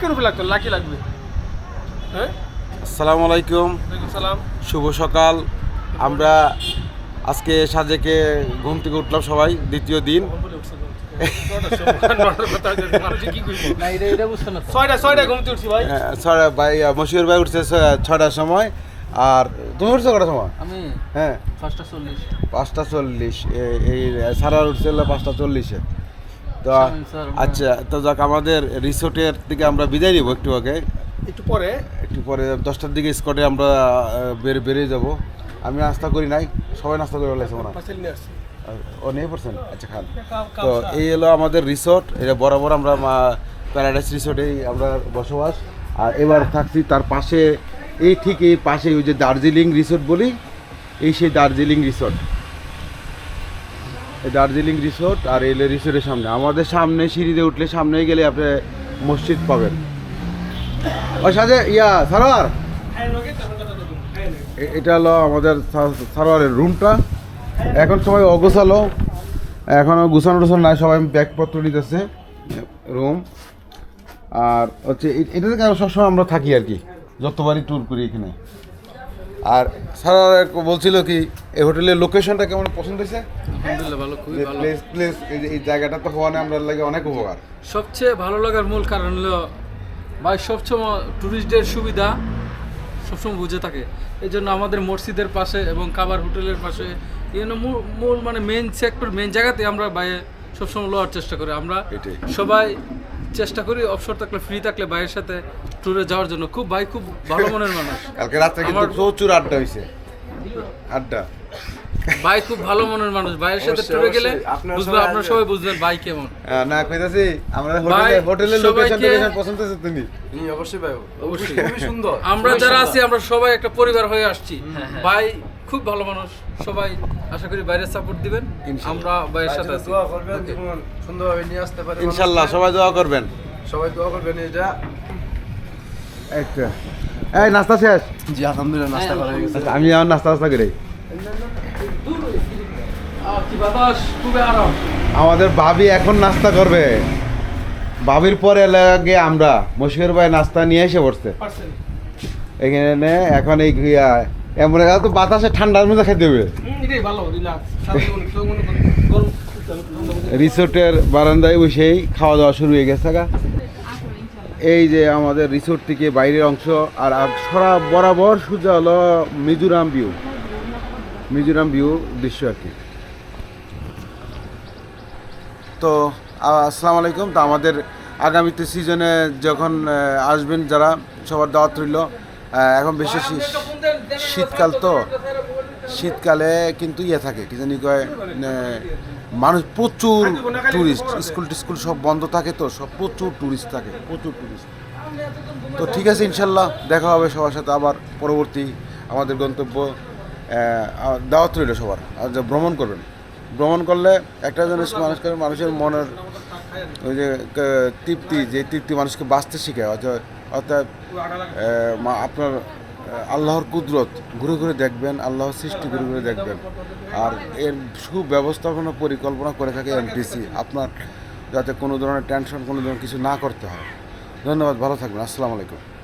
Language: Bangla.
কেন লাগতো লাকি লাগবে। হ্যাঁ? আসসালামু আলাইকুম। সালাম। শুভ সকাল। আমরা আজকে সাজেকে ঘুম থেকে উঠলাম সবাই দ্বিতীয় দিন। মশিউর ভাই উঠছে ছয়টার সময়। আর তুমি উঠছো কটার সময়? আমি হ্যাঁ। পাঁচটা চল্লিশ। পাঁচটা চল্লিশ এই- এই উঠছে পাঁচটা চল্লিশে। তো আমরা- আচ্ছা তো যাক আমাদের রিসোর্টের থেকে আমরা বিদায় নিব একটু আগে। একটু পরে? একটু পরে দশটার দিকে স্কটে আমরা বের বেরিয়ে যাব। আমি নাস্তা করি নাই সবাই নাস্তা করে ফেলেছে মনে হয়। ও নিয়ে পড়ছেন? আচ্ছা খান। তো এই হলো আমাদের রিসোর্ট এটা বরাবর আমরা প্যারাডাইস রিসোর্টেই আমরা বসবাস। আর এবার থাকছি তার পাশে এই ঠিক এই পাশে ওই যে দার্জিলিং রিসোর্ট বলি এই সেই দার্জিলিং রিসোর্ট। দার্জিলিং রিসোর্ট আর এলে রিসোর্টের সামনে। আমাদের সামনে সিঁড়িতে উঠলে সামনে গেলে আপনি মসজিদ পাবেন। ও সাজে, ইয়া, সারোয়ার? এটা হলো আমাদের সারোয়ারের রুমটা। এখন সবাই অগোছালো। এখনও গুছানো টুছানো নাই, সবাই ব্যাগপত্র নিতেছে, রুম। আর হচ্ছে এটাতে এটা সবসময় আমরা থাকি আর কি, যতবারই ট্যুর করি এখানে। আর সারার বলছিল কি এই হোটেলের লোকেশনটা কেমন পছন্দ হয়েছে? আলহামদুলিল্লাহ ভালো খুবই ভালো। প্লেস প্লেস এই যে- এই জায়গাটা তো হওয়া আমাদের লাগে অনেক উপকার। সবচেয়ে ভালো লাগার মূল কারণ হলো ভাই সবসময় ট্যুরিস্টদের সুবিধা সবসময় বুঝে থাকে। এই জন্য আমাদের মসজিদের পাশে এবং কাবার হোটেলের পাশে এই জন্য মূল- মানে মেন সেক্টর মেন জায়গাতে আমরা বাইরে সবসময় লওয়ার চেষ্টা করি। আমরা। সবাই চেষ্টা করি অবসর থাকলে ফ্রি থাকলে ভাইয়ের সাথে ট্যুরে যাওয়ার জন্য খুব ভাই খুব ভালো মনের মানুষ। কালকে রাত্রে কিন্তু প্রচুর আড্ডা হয়েছে আড্ডা। ভাই খুব ভালো মনের মানুষ। ভাইয়ের সাথে ট্যুরে গেলে বুঝবে আপনারা সবাই বুঝবেন ভাই কেমন। না কইতাছি আমরা হোটেলে হোটেলের লোকেশন সবাইকে- পছন্দ হচ্ছে তুমি? অবশ্যই ভাই। অবশ্যই। খুবই সুন্দর। আমরা যারা আছি আমরা সবাই একটা পরিবার হয়ে আসছি। ভাই খুব ভালো মানুষ। সবাই আশা করি বাইরে সাপোর্ট দিবেন। আমরা ভাইয়ের সাথে আছি। দোয়া করবেন সুন্দরভাবে নিয়ে আসতে পারে ইনশাল্লাহ সবাই দোয়া করবেন। সবাই দোয়া করবেন এটা একটা। এই নাস্তা শেষ? জি আলহামদুলিল্লাহ নাস্তা করা হয়ে গেছে। আচ্ছা, আমি আমার নাস্তা নাস্তা করি। আমাদের ভাবি এখন নাস্তা করবে। ভাবির পরে লাগে আমরা। মশির ভাই নাস্তা নিয়ে এসে পড়ছে। এখানে এখন এই এমন তো বাতাসে ঠান্ডার মধ্যে খেতে হবে। রিসোর্টের বারান্দায় বসেই খাওয়া দাওয়া শুরু হয়ে গেছে গা। এই যে আমাদের রিসোর্ট থেকে বাইরের অংশ, আর সরা বরাবর সোজা হলো মিজোরাম ভিউ মিজোরাম ভিউ দৃশ্য আর কি। তো আসসালামু আলাইকুম। তো আমাদের আগামীতে সিজনে যখন আসবেন যারা, সবার দাওয়াত রইল। এখন বেশি শীতকাল তো। শীতকালে কিন্তু ইয়ে থাকে, কি জানি কয় মানুষ প্রচুর ট্যুরিস্ট স্কুল টিস্কুল সব বন্ধ থাকে তো সব প্রচুর ট্যুরিস্ট থাকে প্রচুর ট্যুরিস্ট তো ঠিক আছে ইনশাল্লাহ দেখা হবে সবার সাথে আবার পরবর্তী আমাদের গন্তব্য দাওয়াত রইল সবার আর যে ভ্রমণ করবেন। ভ্রমণ করলে একটা জিনিস মানুষকে মানুষের মনের ওই যে তৃপ্তি যে তৃপ্তি মানুষকে বাঁচতে শেখায় অর্থাৎ অর্থাৎ আপনার আল্লাহর কুদরত, ঘুরে ঘুরে দেখবেন, আল্লাহর সৃষ্টি ঘুরে ঘুরে দেখবেন। আর এর সুব্যবস্থাপনা, পরিকল্পনা করে থাকে এমটিসি আপনার যাতে কোনো ধরনের টেনশন কোনো ধরনের কিছু না করতে হয়। ধন্যবাদ, ভালো থাকবেন। আসসালামু আলাইকুম।